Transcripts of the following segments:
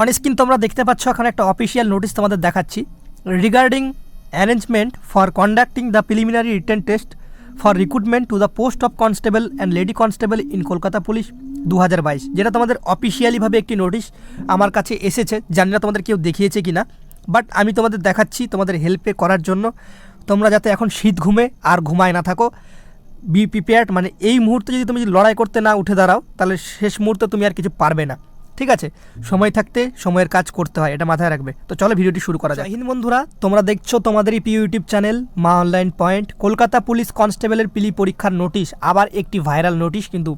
On screen তোমরা দেখতে পাচ্ছ এখানে একটা অফিসিয়াল নোটিশ তোমাদের দেখাচ্ছি। Regarding arrangement for conducting the preliminary written test for recruitment to the post of constable and lady constable in Kolkata police দু হাজার বাইশ। যেটা তোমাদের অফিসিয়ালিভাবে একটি নোটিশ আমার কাছে এসেছে, জানি না তোমাদের কেউ দেখিয়েছে কি না বাট আমি তোমাদের দেখাচ্ছি তোমাদের হেল্পে করার জন্য। তোমরা যাতে এখন শীত ঘুমে আর ঘুমায় না থাকো। বি প্রিপেয়ার্ড মানে এই মুহূর্তে যদি তুমি যদি লড়াই করতে না উঠে দাঁড়াও, তাহলে শেষ মুহূর্তে তুমি আর কিছু পারবে না। ঠিক আছে? সময় থাকতে সময়ের কাজ করতে হয়, এটা মাথায় রাখবে। তো চলো ভিডিওটি শুরু করা যায় হিন্দ বন্ধুরা, তোমরা দেখছ তোমাদের প্রিয় YouTube channel Maa online point. Kolkata police কনস্টেবলের পিলি পরীক্ষার নোটিশ, আবার একটি ভাইরাল নোটিশ, কিন্তু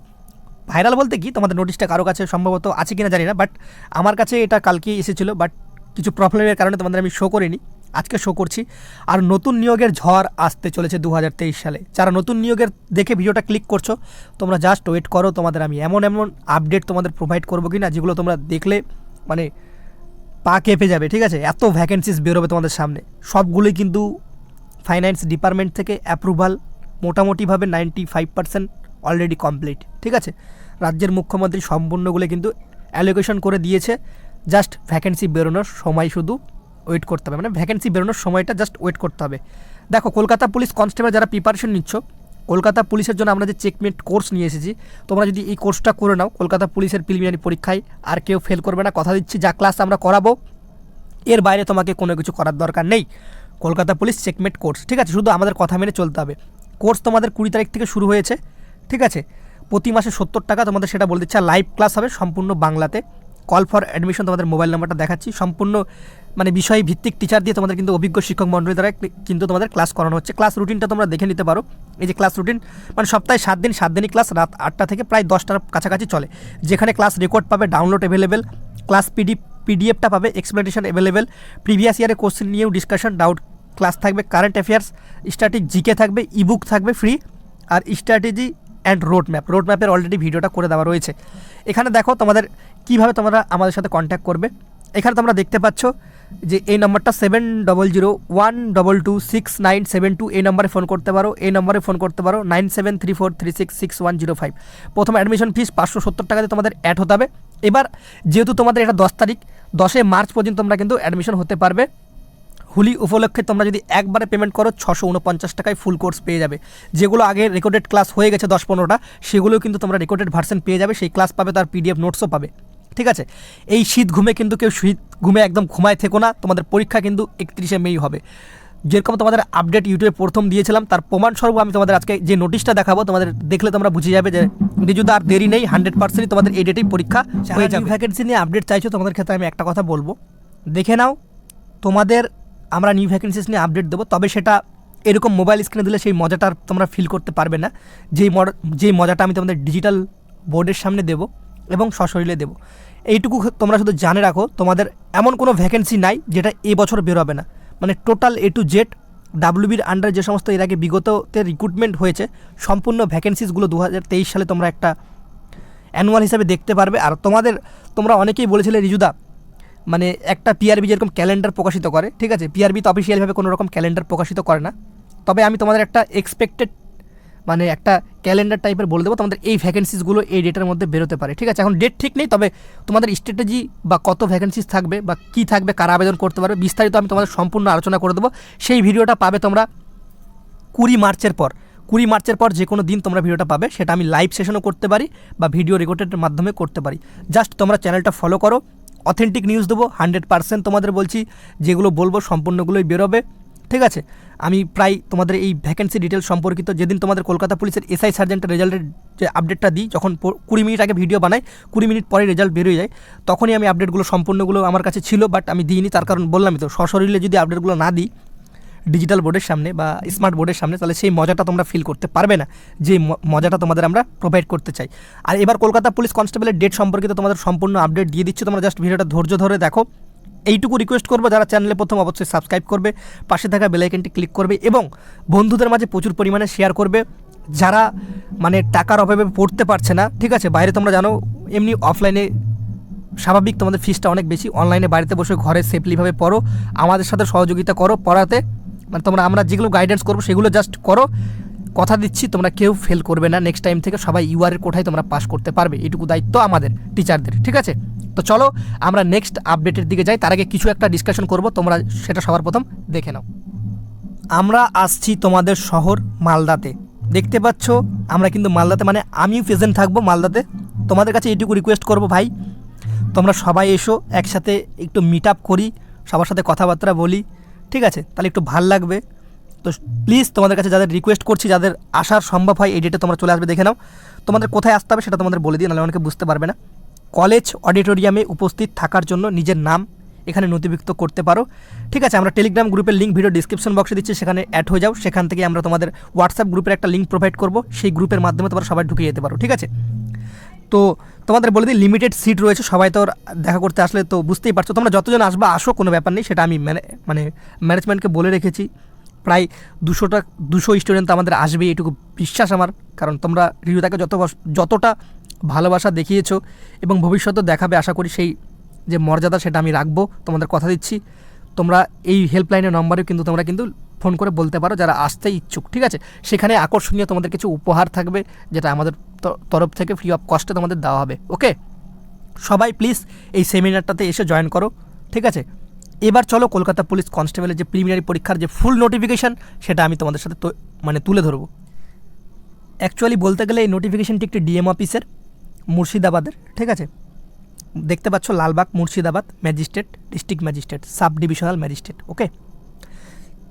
ভাইরাল বলতে কি? তোমাদের নোটিশটা কারও কাছে সম্ভবত আছে কিনা জানি না, বাট আমার কাছে এটা কালকেই এসেছিল, বাট কিছু প্রবলেমের কারণে তোমাদের আমি শো করিনি। আজকে শো করছি। আর নতুন নিয়োগের ঝড় আসতে চলেছে দু হাজার তেইশ সালে। যারা নতুন নিয়োগের দেখে ভিডিওটা ক্লিক করছ, তোমরা জাস্ট ওয়েট করো, তোমাদের আমি এমন এমন আপডেট তোমাদের প্রোভাইড করব কি না যেগুলো তোমরা দেখলে মানে পা কেঁপে যাবে, ঠিক আছে? এত ভ্যাকেন্সিস বেরোবে তোমাদের সামনে। সবগুলোই কিন্তু ফাইন্যান্স ডিপার্টমেন্ট থেকে অ্যাপ্রুভাল মোটামুটিভাবে ninety five percent already complete ঠিক আছে? রাজ্যের মুখ্যমন্ত্রী সম্পূর্ণগুলো কিন্তু অ্যালোকেশন করে দিয়েছে জাস্ট ভ্যাকেন্সি বেরোনোর সময় শুধু। ওয়েট করতে হবে। মানে ভ্যাকেন্সি বেরোনোর সময়টা জাস্ট ওয়েট করতে হবে। দেখো, কলকাতা পুলিশ কনস্টেবল যারা প্রিপারেশন নিচ্ছ, কলকাতা পুলিশের জন্য আমরা যে চেকমেট কোর্স নিয়ে এসেছি, তোমরা যদি এই কোর্সটা করে নাও, কলকাতা পুলিশের প্রিলিমিনারি পরীক্ষায় আর কেউ ফেল করবে না। কথা দিচ্ছি, যা ক্লাস আমরা করাবো, এর বাইরে তোমাকে কোনো কিছু করার দরকার নেই। কলকাতা পুলিশ চেকমেট কোর্স ঠিক আছে? শুধু আমাদের কথা মেনে চলতে হবে। কোর্স তোমাদের কুড়ি তারিখ থেকে শুরু হয়েছে, ঠিক আছে? প্রতি মাসে সত্তর টাকা তোমাদের সেটা বলে দিচ্ছে লাইভ ক্লাস হবে সম্পূর্ণ বাংলাতে। কল ফর অ্যাডমিশন তোমাদের মোবাইল নাম্বারটা দেখাচ্ছি। সম্পূর্ণ মানে বিষয় ভিত্তিক টিচার দিয়ে তোমাদের কিন্তু অভিজ্ঞ শিক্ষক মণ্ডলী দ্বারা কিন্তু তোমাদের ক্লাস করানো হচ্ছে। ক্লাস রুটিনটা তোমরা দেখে নিতে পারো। এই যে ক্লাস রুটিন মানে সপ্তাহে সাত দিন, সাত দিনই ক্লাস রাত আটটা থেকে প্রায় দশটার কাছাকাছি চলে। যেখানে ক্লাস রেকর্ড পাবে download available class P D পিডিএফটা পাবে এক্সপ্লেনেশন অ্যাভেলেবেল প্রিভিয়াস ইয়ারে কোশ্চেন নিয়েও ডিসকাশন ডাউট ক্লাস থাকবে কারেন্ট অ্যাফেয়ার্স স্ট্যাটিক জিকে থাকবে ইবুক থাকবে free R strategy and road map road ম্যাপের অলরেডি ভিডিওটা করে দেওয়া রয়েছে। এখানে দেখো তোমাদের কীভাবে তোমরা আমাদের সাথে কন্ট্যাক্ট করবে। এখানে তোমরা দেখতে পাচ্ছ যে এই নম্বরটা seven double zero one double two six nine seven two এই নম্বরে ফোন করতে পারো। এই নম্বরে ফোন করতে পারো nine seven three four three six six one zero five প্রথম অ্যাডমিশন ফিস পাঁচশো সত্তর টাকাতে তোমাদের অ্যাড হতে হবে। এবার যেহেতু তোমাদের এটা দশ তারিখ, দশই মার্চ পর্যন্ত তোমরা কিন্তু অ্যাডমিশন হতে পারবে। হুলি উপলক্ষে তোমরা যদি একবারে পেমেন্ট করো ছশো উনপঞ্চাশ টাকায় ফুল কোর্স পেয়ে যাবে। যেগুলো আগে রেকর্ডেড ক্লাস হয়ে গেছে দশ পনেরোটা সেগুলো কিন্তু তোমরা রেকর্ডেড ভার্সন পেয়ে যাবে সেই ক্লাস পাবে তার পিডিএফ নোটসও পাবে। ঠিক আছে? এই শীত ঘুমে কিন্তু কেউ শীত ঘুমে একদম ঘুমায় থেকো না তোমাদের পরীক্ষা কিন্তু একত্রিশে মেই হবে। যেরকম তোমাদের আপডেট ইউটিউবে প্রথম দিয়েছিলাম তার প্রমাণস্বরূপ আমি তোমাদের আজকে যে নোটিশটা দেখাবো তোমাদের দেখলে তোমরা বুঝে যাবে যে রিজুদা আর দেরি নেই হান্ড্রেড পার্সেন্টই তোমাদের এই ডেটেই পরীক্ষা হয়ে যাবে। ভ্যাকেন্সি নিয়ে আপডেট চাইছো তোমাদের ক্ষেত্রে আমি একটা কথা বলব। দেখে নাও তোমাদের আমরা নিউ ভ্যাকেন্সিস নিয়ে আপডেট দেবো, তবে সেটা এরকম মোবাইল স্ক্রিনে দিলে সেই মজাটা তোমরা ফিল করতে পারবে না। যেই মড যেই মজাটা আমি তোমাদের ডিজিটাল বোর্ডের সামনে দেবো এবং সশরীরে দেবো। এইটুকু তোমরা শুধু জানে রাখো, তোমাদের এমন কোনো ভ্যাকেন্সি নাই যেটা এ বছর বেরোবে না। মানে টোটাল এ টু জেড ডাব্লিউবির আন্ডারে যে সমস্ত এর আগে বিগততে রিক্রুটমেন্ট হয়েছে, সম্পূর্ণ ভ্যাকেন্সিসগুলো দু হাজার তেইশ সালে তোমরা একটা অ্যানুয়াল হিসাবে দেখতে পারবে। আর তোমাদের, তোমরা অনেকেই বলেছিলে, রিজুদা মানে একটা পিআরবি যেরকম ক্যালেন্ডার প্রকাশিত করে, ঠিক আছে? পিআরবি তো অফিসিয়ালভাবে কোনো রকম ক্যালেন্ডার প্রকাশিত করে না। তবে আমি তোমাদের একটা এক্সপেক্টেড মানে একটা ক্যালেন্ডার টাইপের বলে দেবো, তোমাদের এই ভ্যাকেন্সিসগুলো এই ডেটের মধ্যে বেরোতে পারে, ঠিক আছে? এখন ডেট ঠিক নেই, তবে তোমাদের স্ট্র্যাটেজি বা কত ভ্যাকেন্সিস থাকবে বা কী থাকবে, কারা আবেদন করতে পারবে, বিস্তারিত আমি তোমাদের সম্পূর্ণ আলোচনা করে দেবো। সেই ভিডিওটা পাবে তোমরা কুড়ি মার্চের পর। কুড়ি মার্চের পর যে কোনো দিন তোমরা ভিডিওটা পাবে, সেটা আমি লাইভ সেশনও করতে পারি বা ভিডিও রেকর্ডের মাধ্যমে করতে পারি। জাস্ট তোমরা চ্যানেলটা ফলো করো অথেন্টিক নিউজ দেবো হান্ড্রেড পারসেন্ট তোমাদের বলছি, যেগুলো বলব সম্পূর্ণগুলোই বেরোবে। ঠিক আছে? আমি প্রায় তোমাদের এই ভ্যাকেন্সি ডিটেল সম্পর্কিত যেদিন তোমাদের কলকাতা পুলিশের এসআই সার্জেন্টের রেজাল্টের যে আপডেটটা দিই, যখন কুড়ি মিনিট আগে ভিডিও বানাই, কুড়ি মিনিট পরে রেজাল্ট বেরিয়ে যায়, তখনই আমি আপডেটগুলো সম্পূর্ণগুলো আমার কাছে ছিল বাট আমি দিইনি, তার কারণ বললামই তো, সশরীরে যদি আপডেটগুলো না দিই ডিজিটাল বোর্ডের সামনে বা স্মার্ট বোর্ডের সামনে, তাহলে সেই মজাটা তোমরা ফিল করতে পারবে না, যে মজাটা তোমাদের আমরা প্রোভাইড করতে চাই। আর এবার কলকাতা পুলিশ কনস্টেবলের ডেট সম্পর্কিত তোমাদের সম্পূর্ণ আপডেট দিয়ে দিচ্ছি, তোমরা জাস্ট ভিডিওটা ধৈর্য ধরে দেখো। এইটুকু রিকোয়েস্ট করব, যারা চ্যানেলে প্রথম অবশ্যই সাবস্ক্রাইব করবে, পাশে থাকা বেলাইকনটি ক্লিক করবে এবং বন্ধুদের মাঝে প্রচুর পরিমাণে শেয়ার করবে। যারা মানে টাকার অভাবে পড়তে পারছে না, ঠিক আছে? বাইরে তোমরা জানো, এমনি অফলাইনে স্বাভাবিক তোমাদের ফিসটা অনেক বেশি। অনলাইনে বাড়িতে বসে ঘরে সেফলিভাবে পড়ো, আমাদের সাথে সহযোগিতা করো, পড়াতে। মানে তোমরা আমরা যেগুলো গাইডেন্স করব সেগুলো জাস্ট করো। কথা দিচ্ছি তোমরা কেউ ফেল করবে না। নেক্সট টাইম থেকে সবাই ইউআরের কোঠায় তোমরা পাস করতে পারবে। এটুকু দায়িত্ব আমাদের টিচারদের ঠিক আছে? তো চলো আমরা নেক্সট আপডেটের দিকে যাই। তার আগে কিছু একটা ডিসকাশন করব তোমরা সেটা সবার প্রথম দেখে নাও। আমরা আসছি তোমাদের শহর মালদাতে। দেখতে পাচ্ছ আমরা কিন্তু মালদাতে মানে আমিও প্রেজেন্ট থাকব মালদাতে। তোমাদের কাছে এটুকু রিকোয়েস্ট করব ভাই তোমরা সবাই এসো একসাথে একটু মিট আপ করি সবার সাথে কথাবার্তা বলি। ঠিক আছে? তাহলে একটু ভালো লাগবে। তো প্লিজ তোমাদের কাছে যাদের রিকোয়েস্ট করছি, যাদের আসার সম্ভব হয়, এই ডেটে তোমরা চলে আসবে, দেখে নাও। তোমাদের কোথায় আসতে হবে সেটা তোমাদের বলে দিই, নাহলে অনেকে বুঝতে পারবে না। কলেজ অডিটোরিয়ামে উপস্থিত থাকার জন্য নিজের নাম এখানে নথিভুক্ত করতে পারো। ঠিক আছে, আমরা টেলিগ্রাম গ্রুপের লিঙ্ক ভিডিও ডিসক্রিপশন বক্সে দিচ্ছি, সেখানে অ্যাড হয়ে যাও। সেখান থেকে আমরা তোমাদের হোয়াটসঅ্যাপ গ্রুপের একটা লিঙ্ক প্রোভাইড করব। সেই গ্রুপের মাধ্যমে তোমরা সবাই ঢুকে যেতে পারো, ঠিক আছে? তো তোমাদের বলে দিই লিমিটেড সিট রয়েছে, সবাই তো দেখা করতে আসলে তো বুঝতেই পারছ। তোমরা যতজন আসবে, আসো, কোনো ব্যাপার নেই, সেটা আমি মানে মানে ম্যানেজমেন্টকে বলে রেখেছি। প্রায় দুশোটা, দুশো স্টুডেন্ট আমাদের আসবে এটুকু বিশ্বাস আমার। কারণ তোমরা রিভিউটাকে যত যতটা ভালোবাসা দেখিয়েছো এবং ভবিষ্যতেও দেখাবে, আশা করি সেই যে মর্যাদা সেটা আমি রাখব। তোমাদের কথা দিচ্ছি। তোমরা এই হেল্পলাইনের নম্বরেও কিন্তু তোমরা কিন্তু ফোন করে বলতে পারো যারা আসতে ইচ্ছুক, ঠিক আছে? সেখানে আকর্ষণীয় তোমাদের কিছু উপহার থাকবে, যেটা আমাদের তরফ থেকে ফ্রি অফ কস্টে তোমাদের দেওয়া হবে ওকে সবাই প্লিজ এই সেমিনারটাতে এসে জয়েন করো, ঠিক আছে? এবার চলো কলকাতা পুলিশ কনস্টেবলের যে প্রিলিমিনারি পরীক্ষার যে ফুল নোটিফিকেশান সেটা আমি তোমাদের সাথে মানে তুলে ধরবো। অ্যাকচুয়ালি বলতে গেলে এই নোটিফিকেশনটি একটি ডিএম অফিসের মুর্শিদাবাদের, ঠিক আছে? দেখতে পাচ্ছ Lalbagh, Murshidabad magistrate district magistrate sub divisional magistrate okay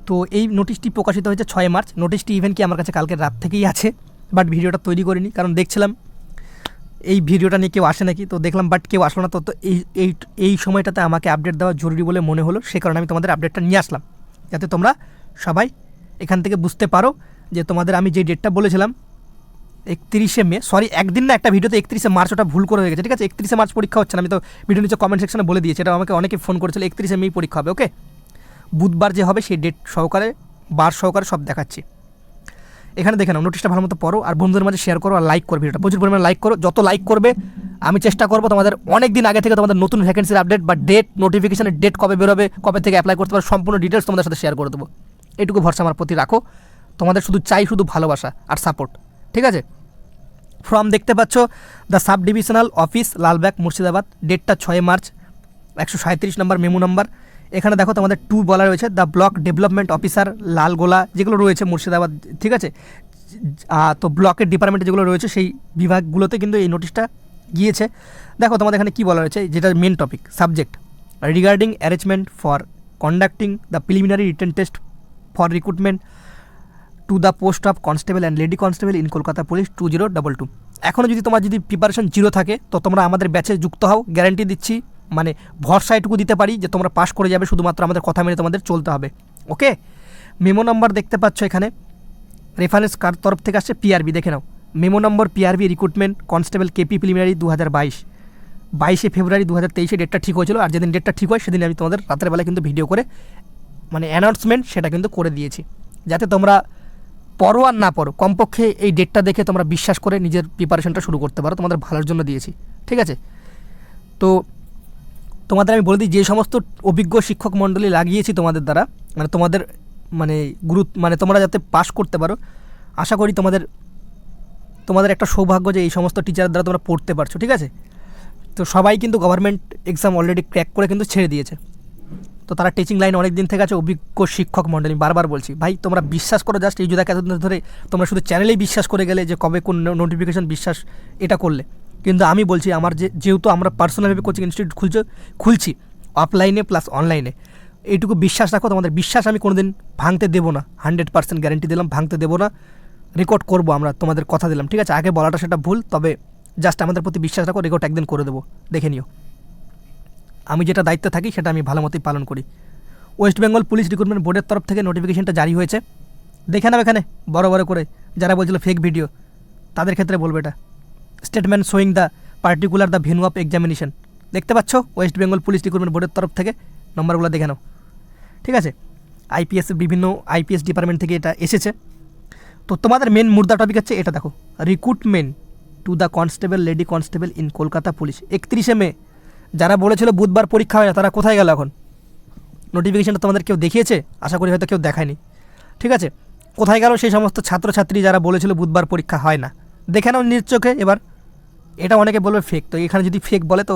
তো এই নোটিশটি প্রকাশিত হয়েছে ছয় মার্চ। নোটিশটি ইভেন কি আমার কাছে কালকে রাত থেকেই আছে বাট ভিডিওটা তৈরি করিনি, কারণ দেখছিলাম এই ভিডিওটা নিয়ে কেউ আসে নাকি, তো দেখলাম বাট কেউ আসলো না, তো এই এই এই সময়টাতে আমাকে আপডেট দেওয়া জরুরি বলে মনে হলো, সে কারণে আমি তোমাদের আপডেটটা নিয়ে আসলাম। যাতে তোমরা সবাই এখান থেকে বুঝতে পারো যে তোমাদের আমি যে ডেটটা বলেছিলাম, একত্রিশে মে সরি একদিন না, একটা ভিডিওতে একত্রিশে মার্চ ওটা ভুল করে হয়ে গেছে, ঠিক আছে? একত্রিশে মার্চ পরীক্ষা হচ্ছে না, আমি তো ভিডিও নিচে কমেন্ট সেকশনে বলে দিয়েছি, এটা আমাকে অনেকে ফোন করেছিল, একত্রিশে মেই পরীক্ষা হবে ওকে বুধবার যে হবে সেই ডেট সহকারে, বার সহকারে সব দেখাচ্ছি। এখানে দেখে নাও নোটিশটা ভালো মতো পড়ো আর বন্ধুদের মাঝে শেয়ার করো আর লাইক করো ভিডিওটা প্রচুর পরিমাণে লাইক করো। যত লাইক করবে, আমি চেষ্টা করব তোমাদের অনেক দিন আগে থেকে তোমাদের নতুন ভ্যাকেন্সির আপডেট বা ডেট নোটিফিকেশনের ডেট কবে বেরোবে, কবে থেকে অ্যাপ্লাই করতে পারো, সম্পূর্ণ ডিটেলস তোমাদের সাথে শেয়ার করে দেবো। এটুকু ভরসা আমার প্রতি রাখো। তোমাদের শুধু চাই, শুধু ভালোবাসা আর সাপোর্ট ঠিক আছে? ফর্ম দেখতে পাচ্ছ the sub divisional office Lalbagh, Murshidabad ডেটটা ছয় মার্চ, একশো সাঁত্রিশ নম্বর মেমু নাম্বার এখানে দেখো তোমাদের টু বলা রয়েছে the block development officer Lalgola, যেগুলো রয়েছে মুর্শিদাবাদ ঠিক আছে? তো ব্লকের ডিপার্টমেন্টে যেগুলো রয়েছে, সেই বিভাগগুলোতে কিন্তু এই নোটিশটা গিয়েছে। দেখো তোমাদের এখানে কী বলা রয়েছে, যেটা main topic subject regarding arrangement for conducting the preliminary written test for recruitment to the post of constable and lady constable in Kolkata police two zero double two এখনও যদি তোমার যদি প্রিপারেশন জিরো থাকে, তো তোমরা আমাদের ব্যাচে যুক্ত হও গ্যারান্টি দিচ্ছি। মানে ভরসা এটুকু দিতে পারি যে তোমরা পাশ করে যাবে, শুধুমাত্র আমাদের কথা মেনে তোমাদের চলতে হবে। ওকে? মেমো নাম্বার দেখতে পাচ্ছ এখানে। রেফারেন্স কার তরফ থেকে আসছে? পিআরবি দেখে নাও। Memo number PRB recruitment constable KP preliminary দু হাজার বাইশ। বাইশে ফেব্রুয়ারি দু হাজার তেইশে ডেটটা ঠিক হয়েছিল, আর যেদিন ডেটটা ঠিক হয়, সেদিন আমি তোমাদের রাতের বেলায় কিন্তু ভিডিও করে মানে অ্যানাউন্সমেন্ট সেটা কিন্তু করে দিয়েছি। যাতে তোমরা পড়ো আর না পড়ো, কমপক্ষে এই ডেটটা দেখে তোমরা বিশ্বাস করে নিজের প্রিপারেশনটা শুরু করতে পারো, তোমাদের ভালোর জন্য দিয়েছি। ঠিক আছে? তো তোমাদের আমি বলে দিই, যে সমস্ত অভিজ্ঞ শিক্ষক মণ্ডলী লাগিয়েছি তোমাদের দ্বারা মানে তোমাদের মানে গুরুত্ব মানে তোমরা যাতে পাশ করতে পারো, আশা করি তোমাদের তোমাদের একটা সৌভাগ্য যে এই সমস্ত টিচারের দ্বারা তোমরা পড়তে পারছ, ঠিক আছে? তো সবাই কিন্তু গভর্নমেন্ট এক্সাম অলরেডি ক্র্যাক করে কিন্তু ছেড়ে দিয়েছে। তো তারা টিচিং লাইন অনেক দিন থেকে আছে, অভিজ্ঞ শিক্ষক মণ্ডলী বারবার বলছি, ভাই, তোমরা বিশ্বাস করো জাস্ট এই যুদাকে এতদিন ধরে তোমরা শুধু চ্যানেলেই বিশ্বাস করে গেলে যে কবে কোন নোটিফিকেশন বিশ্বাস এটা করলে। কিন্তু আমি বলছি, আমার যে, যেহেতু আমরা পার্সোনালভাবে কোচিং ইনস্টিটিউট খুলছে, খুলছি অফলাইনে প্লাস অনলাইনে এইটুকু বিশ্বাস রাখো, তোমাদের বিশ্বাস আমি কোনোদিন ভাঙতে দেবো না। হান্ড্রেড পার্সেন্ট গ্যারেন্টি দিলাম, ভাঙতে দেবো না। রেকর্ড করব আমরা, তোমাদের কথা দিলাম, ঠিক আছে? আগে বলাটা সেটা ভুল, তবে জাস্ট আমাদের প্রতি বিশ্বাস রাখো রেকর্ড একদিন করে দেবো, দেখে নিও। আমি যেটা দায়িত্বে থাকি, সেটা আমি ভালো মতোই পালন করি। ওয়েস্ট বেঙ্গল পুলিশ রিক্রুটমেন্ট বোর্ডের তরফ থেকে নোটিফিকেশনটা জারি হয়েছে। দেখে নাও এখানে, বড় বড় করে, যারা বলছিল ফেক ভিডিও তাদের ক্ষেত্রে বলব এটা। Statement showing the particular the venue of examination দেখতে পাচ্ছ? ওয়েস্ট বেঙ্গল পুলিশ রিক্রুটমেন্ট বোর্ডের তরফ থেকে নম্বরগুলো দেখে নাও। ঠিক আছে? আইপিএস বিভিন্ন আইপিএস ডিপার্টমেন্ট থেকে এটা এসেছে। তো তোমাদের মেন মুদ্রা টপিক হচ্ছে এটা দেখো। Recruitment to the constable lady constable in Kolkata police একত্রিশে মে, যারা বলেছিল বুধবার পরীক্ষা হয় না, তারা কোথায় গেল এখন? নোটিফিকেশনটা তোমাদের কেউ দেখিয়েছে? আশা করি হয়তো কেউ দেখায়নি। ঠিক আছে? কোথায় গেল সেই সমস্ত ছাত্রছাত্রী যারা বলেছিল বুধবার পরীক্ষা হয় না? দেখে নাও নিজ চোখে এবার। এটা অনেকে বলবে ফেক তো এখানে যদি ফেক বলে তো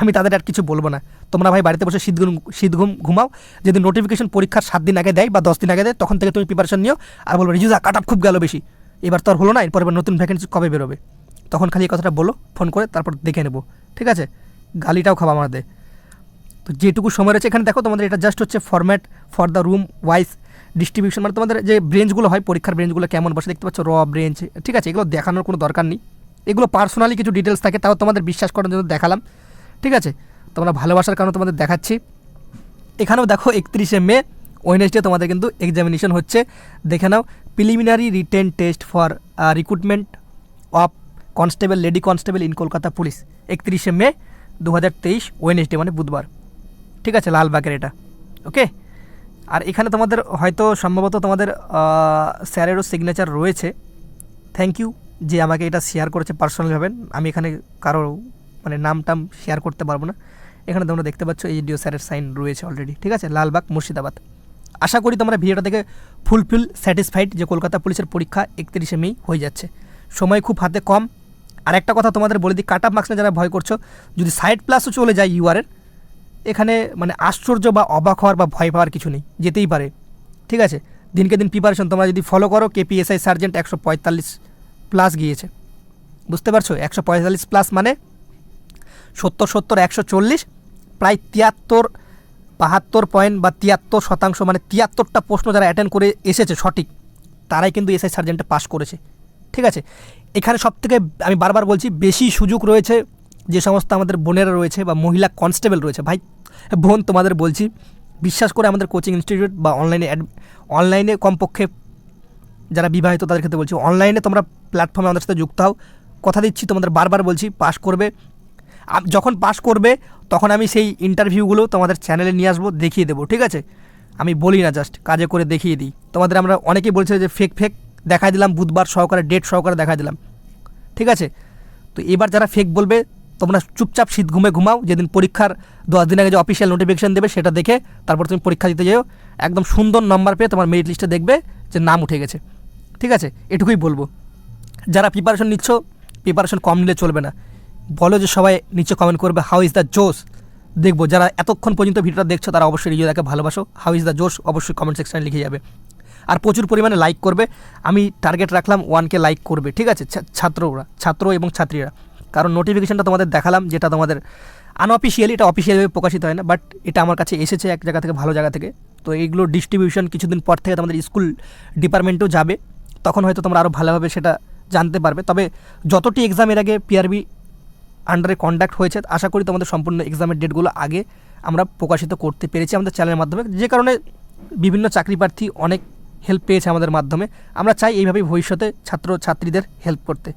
আমি তাদের আর কিছু বলব না। তোমরা ভাই বাড়িতে বসে শীত শীত ঘুম ঘুমাও, যদি নোটিফিকেশন পরীক্ষার সাত দিন আগে দেয় বা দশ দিন আগে দেয়, তখন থেকে তুমি প্রিপারেশন নিও আর বলব, রিজুজা, কাট খুব গেল বেশি। এবার তো আর হলো না, এরপর এবার নতুন ভ্যাকেন্সি কবে বেরোবে? তখন খালি এই কথাটা বলো ফোন করে তারপর দেখে নেব। ঠিক আছে? গালিটাও খাবা আমাদের। তো যেটুকু সময় রয়েছে এখানে দেখো, তোমাদের এটা জাস্ট হচ্ছে format for the room wise distribution মানে তোমাদের যে ব্রেঞ্চগুলো হয়, পরীক্ষার ব্রেঞ্চগুলো কেমন, বসে দেখতে পাচ্ছ র ব্রেঞ্চ ঠিক আছে, এগুলো দেখানোর কোনো দরকার নেই। এগুলো পার্সোনালি কিছু ডিটেলস থাকে, তাও তোমাদের বিশ্বাস করার জন্য দেখালাম, ঠিক আছে? তোমরা ভালোবাসার কারণে তোমাদের দেখাচ্ছি। এখানেও দেখো, একত্রিশে মে ওয়েনেসডে তোমাদের কিন্তু এক্সামিনেশন হচ্ছে। দেখে নাও preliminary written test for recruitment of constable lady constable in Kolkata police একত্রিশে মে দু হাজার তেইশ ওয়েনেসডে মানে বুধবার। ঠিক আছে লালবাগের এটা ওকে আর এখানে তোমাদের হয়তো সম্ভবত তোমাদের স্যারেরও সিগনেচার রয়েছে। থ্যাংক ইউ যে আমাকে এটা শেয়ার করেছে পার্সোনালিভাবে আমি এখানে কারও মানে নাম টাম শেয়ার করতে পারব না। এখানে তোমরা দেখতে পাচ্ছ এই ডিও স্যারের সাইন রয়েছে অলরেডি ঠিক আছে? লালবাগ, মুর্শিদাবাদ। আশা করি তোমরা ভিডিওটা থেকে ফুলফিল স্যাটিসফাইড যে কলকাতা পুলিশের পরীক্ষা একত্রিশে মেই হয়ে যাচ্ছে। সময় খুব হাতে কম। আর একটা কথা তোমাদের বলে দিই কাট আপ মার্কস যারা ভয় করছ, যদি সাইড প্লাসও চলে যায় ইউআরের এখানে মানে আশ্চর্য বা অবাক হওয়ার বা ভয় পাওয়ার কিছু নেই, যেতেই পারে। ঠিক আছে? দিনকে দিন প্রিপারেশন তোমরা যদি ফলো করো কেপিএসআই সার্জেন্ট একশো পঁয়তাল্লিশ প্লাস গিয়েছে। বুঝতে পারছ? একশো পঁয়তাল্লিশ প্লাস মানে সত্তর সত্তর, একশো চল্লিশ, প্রায় তিয়াত্তর, বাহাত্তর পয়েন্ট বা তিয়াত্তর শতাংশ মানে তিয়াত্তরটা প্রশ্ন যারা অ্যাটেন্ড করে এসেছে সঠিক, তারাই কিন্তু এসআই সার্জেন্টে পাস করেছে। ঠিক আছে? এখানে সব থেকে আমি বারবার বলছি, বেশি সুযোগ রয়েছে যে সমস্ত আমাদের বোনেরা রয়েছে বা মহিলা কনস্টেবল রয়েছে, ভাই, বোন তোমাদের বলছি, বিশ্বাস করে আমাদের কোচিং ইনস্টিটিউট বা অনলাইনে অনলাইনে কমপক্ষে যারা বিবাহিত তাদের ক্ষেত্রে বলছি, অনলাইনে তোমরা প্ল্যাটফর্মে আমাদের সাথে যুক্ত হও। কথা দিচ্ছি তোমাদের বারবার বলছি পাস করবে। যখন পাস করবে, তখন আমি সেই ইন্টারভিউগুলো তোমাদের চ্যানেলে নিয়ে আসব, দেখিয়ে দেবো, ঠিক আছে? আমি বলি না জাস্ট কাজে করে দেখিয়ে দিই। তোমাদের আমরা অনেকেই বলছে যে ফেক ফেক দেখাই দিলাম, বুধবার সহকারে ডেট সহকারে দেখা দিলাম। ঠিক আছে? তো এবার যারা ফেক বলবে তোমরা চুপচাপ শীত ঘুমে ঘুমাও, যেদিন পরীক্ষার দশ দিন আগে যে অফিসিয়াল নোটিফিকেশান দেবে সেটা দেখে তারপর তুমি পরীক্ষা দিতে যেও। একদম সুন্দর নম্বর পেয়ে তোমার মেরিট লিস্টে দেখবে যে নাম উঠে গেছে। ঠিক আছে? এটুকুই বলব। যারা প্রিপারেশন নিচ্ছ প্রিপারেশন কম নিলে চলবে না। বলো যে সবাই নিচে কমেন্ট করবে হাউ ইজ দ্য জোস দেখব। যারা এতক্ষণ পর্যন্ত ভিডিওটা দেখছ, তারা অবশ্যই রিজুদাকে ভালোবাসো। হাউ ইজ দ্য জোস অবশ্যই কমেন্ট সেকশনে লিখে যাবে। আর প্রচুর পরিমাণে লাইক করবে। আমি টার্গেট রাখলাম ওয়ানকে লাইক করবে। ঠিক আছে? ছাত্ররা, ছাত্র এবং ছাত্রীরা। কারণ নোটিফিকেশনটা তোমাদের দেখালাম, যেটা তোমাদের আনঅফিসিয়ালি এটা অফিসিয়ালিভাবে প্রকাশিত হয় না বাট এটা আমার কাছে এসেছে এক জায়গা থেকে ভালো জায়গা থেকে। তো এইগুলো ডিস্ট্রিবিউশন কিছুদিন পর থেকে তোমাদের স্কুল ডিপার্টমেন্টেও যাবে, তখন হয়তো তোমরা আরও ভালোভাবে সেটা জানতে পারবে। তবে যতটি এক্সামের আগে পিআরবি আন্ডারে কন্ডাক্ট হয়েছে, আশা করি তোমাদের সম্পূর্ণ এক্সামের ডেটগুলো আগে আমরা প্রকাশিত করতে পেরেছি আমাদের চ্যানেলের মাধ্যমে। যে কারণে বিভিন্ন চাকরি প্রার্থী অনেক হেল্প পেয়েছে আমাদের মাধ্যমে। আমরা চাই এইভাবেই ভবিষ্যতে ছাত্র ছাত্রীদের হেল্প করতে।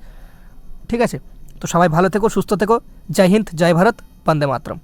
ঠিক আছে? তো সবাই ভালো থেকো সুস্থ থেকো। জয় হিন্দ জয় ভারত বন্দে মাতরম।